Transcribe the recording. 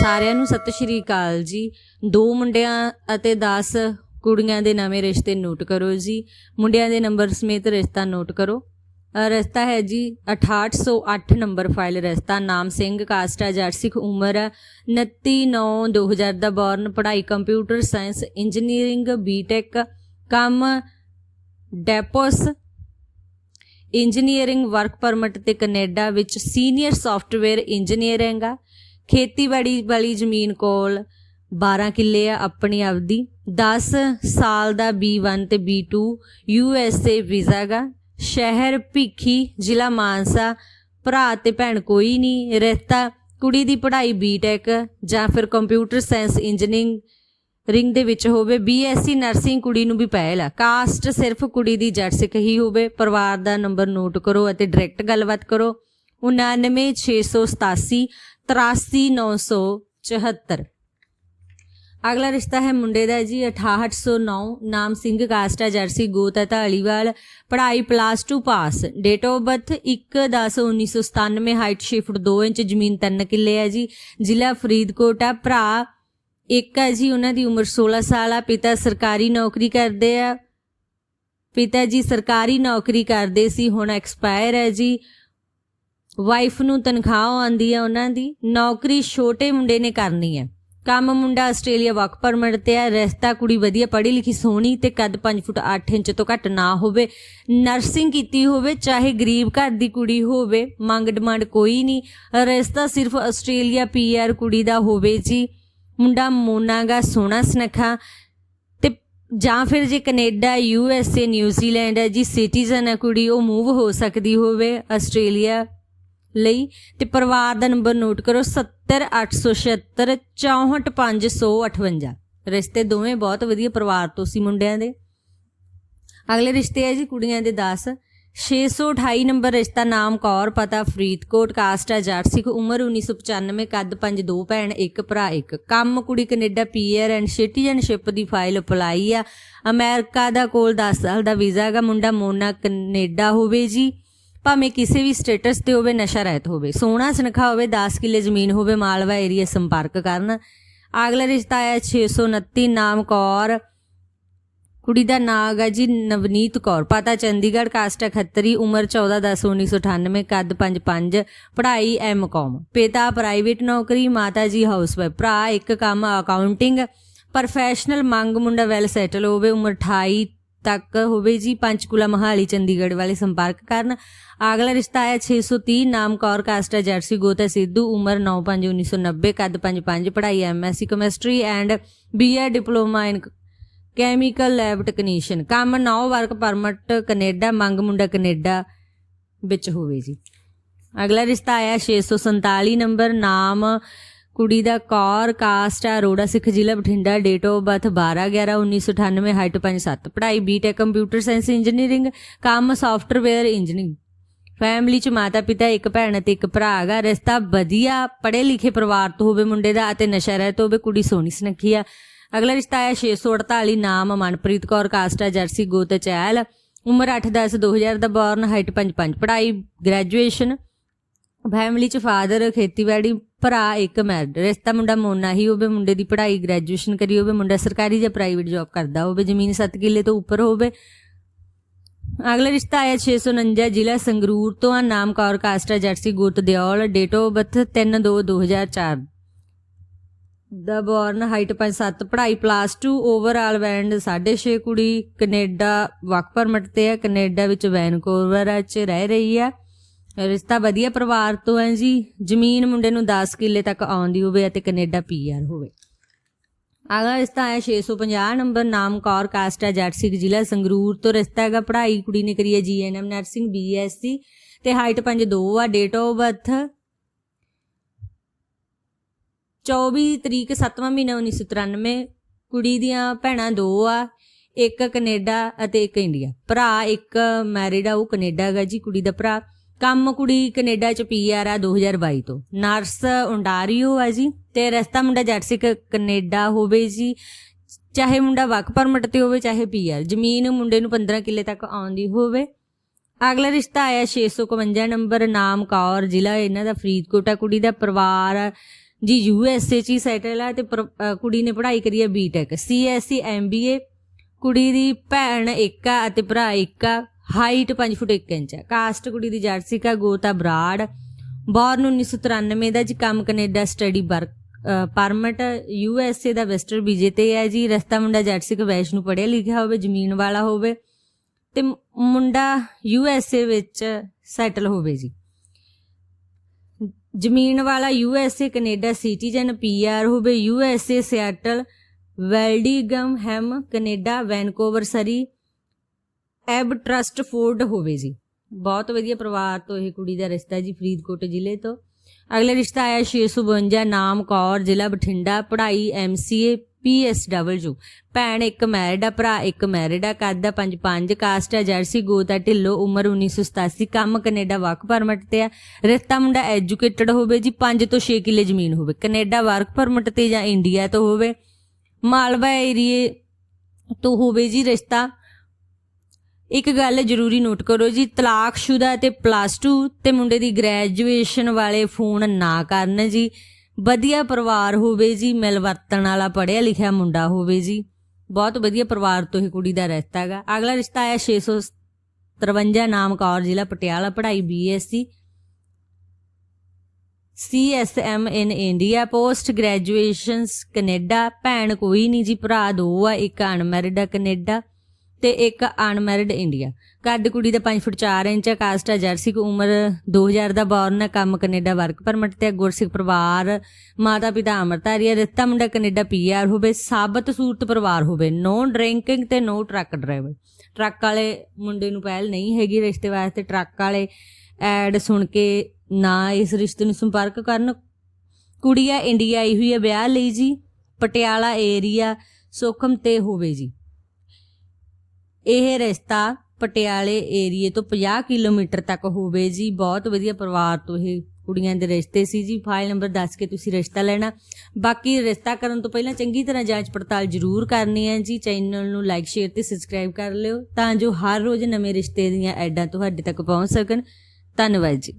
ਸਾਰਿਆਂ ਨੂੰ ਸਤਿ ਸ਼੍ਰੀ ਅਕਾਲ ਜੀ। ਦੋ ਮੁੰਡਿਆਂ ਅਤੇ 10 ਕੁੜੀਆਂ ਦੇ ਨਵੇਂ ਰਿਸ਼ਤੇ ਨੋਟ ਕਰੋ ਜੀ। ਮੁੰਡਿਆਂ ਦੇ ਨੰਬਰ ਸਮੇਤ ਰਿਸ਼ਤਾ ਨੋਟ ਕਰੋ। ਰਸਤਾ ਹੈ ਜੀ 6808 ਨੰਬਰ ਫਾਈਲ ਰਸਤਾ। ਨਾਮ ਸਿੰਘ, ਕਾਸਟ ਹੈ ਜੱਟ ਸਿੱਖ ਉਮਰ 29 9 2000 ਦਾ ਬੌਰਨ ਪੜ੍ਹਾਈ computer science engineering B Tech ਕੰਮ ਡੈਪੋਸ ਇੰਜੀਨੀਅਰਿੰਗ ਵਰਕ ਪਰਮਿਟ ਤੇ ਕੈਨੇਡਾ ਵਿੱਚ ਸੀਨੀਅਰ ਸੌਫਟਵੇਅਰ ਇੰਜੀਨੀਅਰਿੰਗ ਆ ਖੇਤੀਬਾੜੀ ਵਾਲੀ ਜ਼ਮੀਨ ਕੋਲ 12 ਕਿੱਲੇ ਆ ਆਪਣੀ ਆਪਦੀ 10 ਸਾਲ ਦਾ B1 ਤੇ B2 USA ਵੀਜ਼ਾ ਗਾ ਸ਼ਹਿਰ ਭਿੱਖੀ, ਜ਼ਿਲ੍ਹਾ ਮਾਨਸਾ, ਭਰਾ ਤੇ ਭੈਣ ਕੋਈ ਨਹੀਂ ਰਹਿਤਾ, ਕੁੜੀ ਦੀ ਪੜ੍ਹਾਈ ਬੀਟੈਕ ਜਾਂ ਫਿਰ ਕੰਪਿਊਟਰ ਸਾਇੰਸ ਇੰਜੀਨੀਅਰਿੰਗ ਰਿੰਗ ਦੇ ਵਿੱਚ ਹੋਵੇ ਬੀਐਸਸੀ ਨਰਸਿੰਗ ਕੁੜੀ ਨੂੰ ਵੀ ਪਹਿਲ ਆ। ਕਾਸਟ ਸਿਰਫ ਕੁੜੀ ਦੀ ਜੱਟ ਸਿੱਖ ਹੀ ਹੋਵੇ, ਪਰਿਵਾਰ ਦਾ ਨੰਬਰ ਨੋਟ ਕਰੋ ਅਤੇ ਡਾਇਰੈਕਟ ਗੱਲਬਾਤ ਕਰੋ। 99687 83974 ਅਗਲਾ ਰਿਸ਼ਤਾ ਹੈ ਮੁੰਡੇ ਦਾ ਜੀ 6809 ਨਾਮ ਸਿੰਘ ਕਾਸਟ ਹੈ ਜਰਸੀ ਗੋਤ ਹੈ ਢਾਲੀਵਾਲ ਪੜ੍ਹਾਈ plus 2 pass date of birth 1/10/1997 height 6 foot 2 inch, ਜ਼ਮੀਨ 3 ਕਿੱਲੇ ਹੈ ਜੀ। ਜ਼ਿਲ੍ਹਾ ਫਰੀਦਕੋਟ ਆ ਭਰਾ ਇੱਕ ਹੈ ਜੀ, ਉਹਨਾਂ ਦੀ ਉਮਰ 16 ਸਾਲ ਆ, ਪਿਤਾ ਸਰਕਾਰੀ ਨੌਕਰੀ ਕਰਦੇ ਆ। ਪਿਤਾ ਜੀ ਸਰਕਾਰੀ ਨੌਕਰੀ ਕਰਦੇ ਸੀ, ਹੁਣ ਐਕਸਪਾਇਰ ਹੈ ਜੀ। ਵਾਈਫ ਨੂੰ ਤਨਖਾਹ ਆਉਂਦੀ ਹੈ ਉਹਨਾਂ ਦੀ, ਨੌਕਰੀ ਛੋਟੇ ਮੁੰਡੇ ਨੇ ਕਰਨੀ ਹੈ ਕੰਮ ਮੁੰਡਾ ਆਸਟ੍ਰੇਲੀਆ ਵਰਕ ਪਰਮਿਟ ਤੇ ਹੈ ਰਸਤਾ ਕੁੜੀ ਵਧੀਆ ਪੜ੍ਹੀ ਲਿਖੀ, ਸੋਹਣੀ ਤੇ ਕੱਦ 5 ਫੁੱਟ 8 ਇੰਚ ਤੋਂ ਘੱਟ ਨਾ ਹੋਵੇ। ਨਰਸਿੰਗ ਕੀਤੀ ਹੋਵੇ, ਚਾਹੇ ਗਰੀਬ ਘਰ ਦੀ ਕੁੜੀ ਹੋਵੇ, ਮੰਗ ਡਿਮਾਂਡ ਕੋਈ ਨਹੀਂ। ਰਿਸ਼ਤਾ ਸਿਰਫ ਆਸਟ੍ਰੇਲੀਆ ਪੀਆਰ ਕੁੜੀ ਦਾ ਹੋਵੇ ਜੀ। ਮੁੰਡਾ ਮੋਨਾਗਾ ਸੋਹਣਾ ਸੁਨੱਖਾ ਤੇ ਜਾਂ ਫਿਰ ਜੇ Canada, U S A, New Zealand ਹੈ ਜੀ, ਸਿਟੀਜ਼ਨ ਹੈ ਕੁੜੀ, ਉਹ ਮੂਵ ਹੋ ਸਕਦੀ ਹੋਵੇ ਆਸਟ੍ਰੇਲੀਆ। ਲਈ ਤੇ ਪਰਿਵਾਰ ਦਾ ਨੰਬਰ ਨੋਟ ਕਰੋ 70876 64558 ਰਿਸ਼ਤੇ ਦੋਵੇਂ ਬਹੁਤ ਵਧੀਆ ਪਰਿਵਾਰ ਤੋਂ ਸੀ ਮੁੰਡਿਆਂ ਦੇ। ਅਗਲੇ ਰਿਸ਼ਤੇ ਹੈ ਜੀ ਕੁੜੀਆਂ ਦੇ 10 628 ਨੰਬਰ ਰਿਸ਼ਤਾ ਨਾਮ ਕੌਰ, ਪਤਾ ਫਰੀਦਕੋਟ, ਕਾਸਟ ਹੈ ਜੱਟ ਸਿੱਖ ਉਮਰ 1995 ਕੱਦ 5 ਦੋ ਭੈਣ, ਇੱਕ ਭਰਾ, ਇੱਕ ਕੰਮ। ਕੁੜੀ ਕੈਨੇਡਾ ਪੀਆਰ ਐਂਡ ਸਿਟੀਜ਼ਨਸ਼ਿਪ ਦੀ ਫਾਈਲ ਅਪਲਾਈ ਆ। ਅਮਰੀਕਾ ਦਾ ਕੋਲ 10 ਸਾਲ ਦਾ ਵੀਜ਼ਾ ਹੈਗਾ, ਮੁੰਡਾ ਮੋਨਾ ਕੈਨੇਡਾ ਹੋਵੇ ਜੀ। ਭਾਵੇਂ ਕਿਸੇ ਵੀ ਸਟੇਟਸ ਤੇ ਹੋਵੇ ਨਸ਼ਾ ਰਹਿਤ ਹੋਵੇ, ਸੋਹਣਾ ਸੁਨੱਖਾ ਹੋਵੇ 10 ਕਿੱਲੇ ਜ਼ਮੀਨ ਹੋਵੇ, ਮਾਲਵਾ ਏਰੀਆ ਸੰਪਰਕ ਕਰਨ। ਅਗਲਾ ਰਿਸ਼ਤਾ ਆਇਆ 629 ਨਾਮ ਕੌਰ। ਕੁੜੀ ਦਾ ਨਾਮ ਹੈ ਜੀ ਨਵਨੀਤ ਕੌਰ। ਪਤਾ ਚੰਡੀਗੜ੍ਹ ਕਾਸਟ ਹੈ ਖੱਤਰੀ, ਉਮਰ 14 10 1998 ਕੱਦ 55 ਪੜ੍ਹਾਈ ਐਮਕਾਮ ਪਿਤਾ ਪ੍ਰਾਈਵੇਟ ਨੌਕਰੀ, ਮਾਤਾ ਜੀ ਹਾਊਸਵਾਈਫ ਭਰਾ ਇੱਕ ਕੰਮ ਅਕਾਊਂਟਿੰਗ ਪ੍ਰੋਫੈਸ਼ਨਲ ਮੰਗ ਮੁੰਡਾ ਵੈਲ ਸੈਟਲ ਹੋਵੇ, ਉਮਰ 28 ਤੱਕ ਹੋਵੇ ਜੀ ਪੰਚਕੂਲਾ ਮਹਾਲੀ ਚੰਡੀਗੜ੍ਹ ਵਾਲੇ ਸੰਪਰਕ ਕਰਨ। ਅਗਲਾ ਰਿਸ਼ਤਾ ਆਇਆ 630 ਨਾਮ ਕੌਰ, ਕਾਸਟ ਹੈ ਜਰਸੀ, ਗੋਤਾ, ਸਿੱਧੂ, ਉਮਰ 95 1990 ਕੱਦ 55 ਪੜ੍ਹਾਈ MSc chemistry and BA, diploma in chemical lab technician. ਕੰਮ ਨੌ ਵਰਕ ਪਰਮਿਟ ਕੈਨੇਡਾ, ਮੰਗ ਮੁੰਡਾ ਕੈਨੇਡਾ ਵਿੱਚ ਹੋਵੇ ਜੀ। ਅਗਲਾ ਰਿਸ਼ਤਾ ਆਇਆ 647 ਨੰਬਰ, ਨਾਮ ਕੁੜੀ ਦਾ ਕੌਰ, ਕਾਸਟ ਆ ਰੋੜਾ ਸਿੱਖ ਜ਼ਿਲ੍ਹਾ Bathinda date of birth 12 11 1998 height 57 ਪੜ੍ਹਾਈ B Tech computer science engineering ਕੰਮ ਸੌਫਟਵੇਅਰ ਇੰਜੀਨੀਅਰਿੰਗ ਫੈਮਿਲੀ ਚ ਮਾਤਾ ਪਿਤਾ ਇੱਕ ਭੈਣ ਅਤੇ ਇੱਕ ਭਰਾ ਹੈਗਾ, ਰਿਸ਼ਤਾ ਵਧੀਆ ਪੜ੍ਹੇ ਲਿਖੇ ਪਰਿਵਾਰ ਤੋਂ ਹੋਵੇ ਮੁੰਡੇ ਦਾ ਅਤੇ ਨਸ਼ਾ ਰਹਿਤ ਹੋਵੇ ਕੁੜੀ ਸੋਹਣੀ ਸੁਨੱਖੀ ਆ। ਅਗਲਾ ਰਿਸ਼ਤਾ ਆਇਆ 648 ਨਾਮ ਮਨਪ੍ਰੀਤ ਕੌਰ, ਕਾਸਟ ਆ, ਜਰਸੀ ਗੋਤ ਚਹਿਲ ਉਮਰ 8-10 2000 ਦਾ ਬੌਰਨ ਹਾਈਟ 5-5 ਪੜ੍ਹਾਈ ਗ੍ਰੈਜੂਏਸ਼ਨ ਫੈਮਿਲੀ ਚ ਫਾਦਰ ਖੇਤੀਬਾੜੀ ਭਰਾ, ਇੱਕ ਮੈਰਿਡ ਰਿਸ਼ਤਾ ਮੁੰਡਾ ਮੋਨਾ ਹੀ ਹੋਵੇ, ਮੁੰਡੇ ਦੀ ਪੜ੍ਹਾਈ ਗ੍ਰੈਜੂਏਸ਼ਨ ਕਰੀ ਹੋਵੇ, ਮੁੰਡਾ ਸਰਕਾਰੀ ਜਾਂ ਪ੍ਰਾਈਵੇਟ ਜੌਬ ਕਰਦਾ ਹੋਵੇ, ਜ਼ਮੀਨ 7 ਕਿੱਲੇ ਤੋਂ ਉੱਪਰ ਹੋਵੇ। ਅਗਲਾ ਰਿਸ਼ਤਾ ਆਇਆ 649 ਜ਼ਿਲ੍ਹਾ ਸੰਗਰੂਰ ਤੋਂ, ਆ ਨਾਮ ਕੌਰ, ਕਾਸਟਾ, ਜਰਸੀ ਗੁੱਟ ਦਿਓਲ ਡੇਟ ਆਫ ਬਰਥ 3/2/2004 ਦਾ ਬੋਰਨ ਹਾਈਟ 5-7 ਪੜ੍ਹਾਈ ਪਲੱਸ 2 ਓਵਰਆਲ ਬੈਂਡ 6.5 ਕੁੜੀ, ਕੈਨੇਡਾ ਵਰਕ ਪਰਮਿਟ ਤੇ ਆ, ਕੈਨੇਡਾ ਵਿੱਚ ਵੈਨਕੂਵਰ 'ਚ ਰਹਿ ਰਹੀ ਆ। ਰਿਸ਼ਤਾ ਵਧੀਆ ਪਰਿਵਾਰ ਤੋਂ ਹੈ ਜੀ। ਜ਼ਮੀਨ ਮੁੰਡੇ ਨੂੰ 10 ਕਿੱਲੇ ਤੱਕ ਆਉਂਦੀ ਹੋਵੇ ਅਤੇ ਕੈਨੇਡਾ ਪੀਆਰ ਹੋਵੇ। ਅਗਲਾ ਰਿਸ਼ਤਾ ਹੈ 650 ਨੰਬਰ ਨਾਮ ਕੌਰ ਕਾਸਟ ਹੈ ਜੱਟ ਸਿੱਖ ਜ਼ਿਲ੍ਹਾ ਸੰਗਰੂਰ ਤੋਂ। ਰਿਸ਼ਤਾ ਹੈਗਾ ਪੜ੍ਹਾਈ ਕੁੜੀ ਨੇ ਕਰੀ ਹੈ ਜੀਐਨਐਮ ਨਰਸਿੰਗ ਬੀਐਸਸੀ ਤੇ ਹਾਈਟ 5'2 ਆ, ਡੇਟ ਆਫ ਬਰਥ 24 ਤਰੀਕ 7ਵਾਂ ਮਹੀਨਾ 1993 ਕੁੜੀ ਦੀਆਂ ਭੈਣਾਂ ਦੋ ਆ, ਇੱਕ ਕੈਨੇਡਾ ਅਤੇ ਇੱਕ ਇੰਡੀਆ। ਭਰਾ ਇੱਕ ਮੈਰਿਡ ਆ, ਉਹ ਕੈਨੇਡਾ ਹੈਗਾ ਜੀ ਕੁੜੀ ਦਾ ਭਰਾ। ਕੰਮ ਕੁੜੀ ਕੈਨੇਡਾ ਚ ਪੀਆਰ ਆ 2022 ਤੋਂ। ਨਰਸ ਓਨਟਾਰੀਓ ਆ ਜੀ, ਤੇ ਰਸਤਾ ਮੁੰਡਾ ਜੱਟ ਸਿੱਖ ਕੈਨੇਡਾ ਹੋਵੇ ਜੀ, ਚਾਹੇ ਮੁੰਡਾ ਵਰਕ ਪਰਮਿਟ ਤੇ ਹੋਵੇ, ਚਾਹੇ ਪੀਆਰ। ਜ਼ਮੀਨ ਮੁੰਡੇ ਨੂੰ 15 ਕਿੱਲੇ ਤੱਕ ਆਉਂਦੀ ਹੋਵੇ। ਅਗਲਾ ਰਿਸ਼ਤਾ ਆਇਆ 651 ਨੰਬਰ, ਨਾਮ ਕੌਰ ਜ਼ਿਲ੍ਹਾ, ਇਹਨਾਂ ਦਾ ਫਰੀਦਕੋਟ। ਆ ਕੁੜੀ ਦਾ ਪਰਿਵਾਰ ਜੀ ਯੂ ਐਸ ਏ ਚ ਹੀ ਸੈਟਲ ਆ ਤੇ ਕੁੜੀ ਨੇ ਪੜ੍ਹਾਈ ਕਰੀ ਹੈ B Tech C S C M B A ਕੁੜੀ ਦੀ ਭੈਣ ਇੱਕ ਆ ਅਤੇ ਭਰਾ ਇੱਕ ਆ। ਹਾਈਟ 5 ਫੁੱਟ 1 ਇੰਚ ਹੈ। ਕਾਸਟ ਕੁੜੀ ਦੀ ਜਰਸੀਕਾ ਗੋਤਾ ਬਰਾੜ। ਬੌਰਨ 1993 ਦਾ ਜੀ, ਕੰਮ Canada study work permit U S A the visitor ਵੀਜ਼ੇ ਤੇ ਹੈ ਜੀ। ਰਸਤਾ ਮੁੰਡਾ ਜਰਸੀਕਾ ਵੈਸ਼ ਨੂੰ ਪੜ੍ਹਿਆ ਲਿਖਿਆ ਹੋਵੇ, ਜ਼ਮੀਨ ਵਾਲਾ ਹੋਵੇ। ਤੇ ਮੁੰਡਾ ਯੂ ਐਸ ਏ ਵਿੱਚ ਸੈਟਲ ਹੋਵੇ ਜੀ। ਜ਼ਮੀਨ ਵਾਲਾ U S A Canada citizen P R ਹੋਵੇ। ਯੂ ਐਸ ਏ ਸਿਆਟਲ ਵੈਲਡਿਗਮ ਹੈਮ Canada, Vancouver, Surrey. Abbotsford ਹੋਵੇ ਜੀ। ਬਹੁਤ ਵਧੀਆ ਪਰਿਵਾਰ ਤੋਂ ਇਹ ਕੁੜੀ ਦਾ ਰਿਸ਼ਤਾ ਜੀ, ਫਰੀਦਕੋਟ ਜ਼ਿਲ੍ਹੇ ਤੋਂ। ਅਗਲਾ ਰਿਸ਼ਤਾ ਆਇਆ 652 ਨਾਮ ਕੌਰ, ਜ਼ਿਲ੍ਹਾ ਬਠਿੰਡਾ, ਪੜ੍ਹਾਈ ਐਮਸੀਏ ਪੀਐਸਡਬਲਯੂ ਭੈਣ ਇੱਕ ਮੈਰਿਡ ਆ, ਭਰਾ ਇੱਕ ਮੈਰਿਡ ਆ ਕੱਦ ਦਾ 5-5 ਕਾਸਟ ਆ, ਜਰਸੀ ਗੋਤ ਆ, ਢਿੱਲੋ, ਉਮਰ 1987 ਕੰਮ ਕੈਨੇਡਾ ਵਰਕ ਪਰਮਿਟ ਤੇ ਆ। ਰਿਸ਼ਤਾ ਮੁੰਡਾ ਐਜੂਕੇਟਡ ਹੋਵੇ ਜੀ 5 ਤੋਂ 6 ਕਿੱਲੇ ਜ਼ਮੀਨ ਹੋਵੇ। ਕੈਨੇਡਾ ਵਰਕ ਪਰਮਿਟ ਤੇ ਜਾਂ ਇੰਡੀਆ ਤੋਂ ਹੋਵੇ। ਮਾਲਵਾ ਏਰੀਏ ਤੋਂ ਹੋਵੇ ਜੀ ਰਿਸ਼ਤਾ। ਇੱਕ ਗੱਲ ਜ਼ਰੂਰੀ ਨੋਟ ਕਰੋ ਜੀ ਤਲਾਕਸ਼ੁਦਾ ਤੇ ਪਲੱਸ 2 ਤੇ ਮੁੰਡੇ ਦੀ ਗ੍ਰੈਜੂਏਸ਼ਨ ਵਾਲੇ ਫੋਨ ਨਾ ਕਰਨ ਜੀ। ਵਧੀਆ ਪਰਿਵਾਰ ਹੋਵੇ ਜੀ ਮਿਲਵਰਤਣ ਵਾਲਾ ਪੜ੍ਹਿਆ ਲਿਖਿਆ ਮੁੰਡਾ ਹੋਵੇ ਜੀ। ਬਹੁਤ ਵਧੀਆ ਪਰਿਵਾਰ ਤੋਂ ਹੀ ਕੁੜੀ ਦਾ ਰਿਸ਼ਤਾ ਹੈਗਾ ਅਗਲਾ ਰਿਸ਼ਤਾ ਆਇਆ 653 ਨਾਮ ਕੌਰ, ਜ਼ਿਲ੍ਹਾ ਪਟਿਆਲਾ, ਪੜ੍ਹਾਈ BSc CSM in India post graduations Canada ਭੈਣ ਕੋਈ ਨਹੀਂ ਜੀ, ਭਰਾ ਦੋ ਆ, ਇੱਕ ਅਨਮੈਰਿਡ ਆ ਕੈਨੇਡਾ ਤੇ ਇੱਕ ਅਨਮੈਰਿਡ ਇੰਡੀਆ। ਕੱਦ ਕੁੜੀ ਦਾ 5 ਫੁੱਟ 4 ਇੰਚ ਆ, ਕਾਸਟ ਹੈ ਜਰਸੀ ਕੋ ਉਮਰ 2000 ਦਾ ਬੌਰਨ ਹੈ ਕੰਮ ਕੈਨੇਡਾ ਵਰਕ ਪਰਮਿਟ ਤੇ ਗੁਰਸਿੱਖ ਪਰਿਵਾਰ, ਮਾਤਾ ਪਿਤਾ ਅਮਰਤਾਰੀ ਰਿਸ਼ਤਾ ਮੁੰਡਾ ਕੈਨੇਡਾ ਪੀਆਰ ਹੋਵੇ, ਸਾਬਤ ਸੂਰਤ ਪਰਿਵਾਰ ਹੋਵੇ ਨੋ ਡਰਿੰਕਿੰਗ ਤੇ ਨੋ ਟਰੱਕ ਡਰਾਈਵਰ ਟਰੱਕ ਵਾਲੇ ਮੁੰਡੇ ਨੂੰ ਪਹਿਲ ਨਹੀਂ ਹੈਗੀ ਰਿਸ਼ਤੇ ਵਾਸਤੇ ਟਰੱਕ ਵਾਲੇ ਐਡ ਸੁਣ ਕੇ ਨਾ ਇਸ ਰਿਸ਼ਤੇ ਨੂੰ ਸੰਪਰਕ ਕਰਨ। ਕੁੜੀ ਆ, ਇੰਡੀਆ ਆਈ ਹੋਈ ਹੈ ਵਿਆਹ ਲਈ ਜੀ, ਪਟਿਆਲਾ ਏਰੀਆ ਸੁਖਮ ਤੇ ਹੋਵੇ ਜੀ। ਇਹ ਰਿਸ਼ਤਾ ਪਟਿਆਲੇ ਏਰੀਏ ਤੋਂ 50 ਕਿਲੋਮੀਟਰ ਤੱਕ ਹੋਵੇ ਜੀ। ਬਹੁਤ ਵਧੀਆ ਪਰਿਵਾਰ ਤੋਂ ਇਹ ਕੁੜੀਆਂ ਦੇ ਰਿਸ਼ਤੇ ਸੀ ਜੀ। ਫਾਈਲ ਨੰਬਰ ਦੱਸ ਕੇ ਤੁਸੀਂ ਰਿਸ਼ਤਾ ਲੈਣਾ। ਬਾਕੀ ਰਿਸ਼ਤਾ ਕਰਨ ਤੋਂ ਪਹਿਲਾਂ ਚੰਗੀ ਤਰ੍ਹਾਂ ਜਾਂਚ ਪੜਤਾਲ ਜ਼ਰੂਰ ਕਰਨੀ ਹੈ ਜੀ। ਚੈਨਲ ਨੂੰ ਲਾਈਕ, ਸ਼ੇਅਰ ਤੇ ਸਬਸਕ੍ਰਾਈਬ ਕਰ ਲਿਓ ਤਾਂ ਜੋ ਹਰ ਰੋਜ਼ ਨਵੇਂ ਰਿਸ਼ਤੇ ਦੀਆਂ ਐਡਾਂ ਤੁਹਾਡੇ ਤੱਕ ਪਹੁੰਚ ਸਕਣ। ਧੰਨਵਾਦ ਜੀ।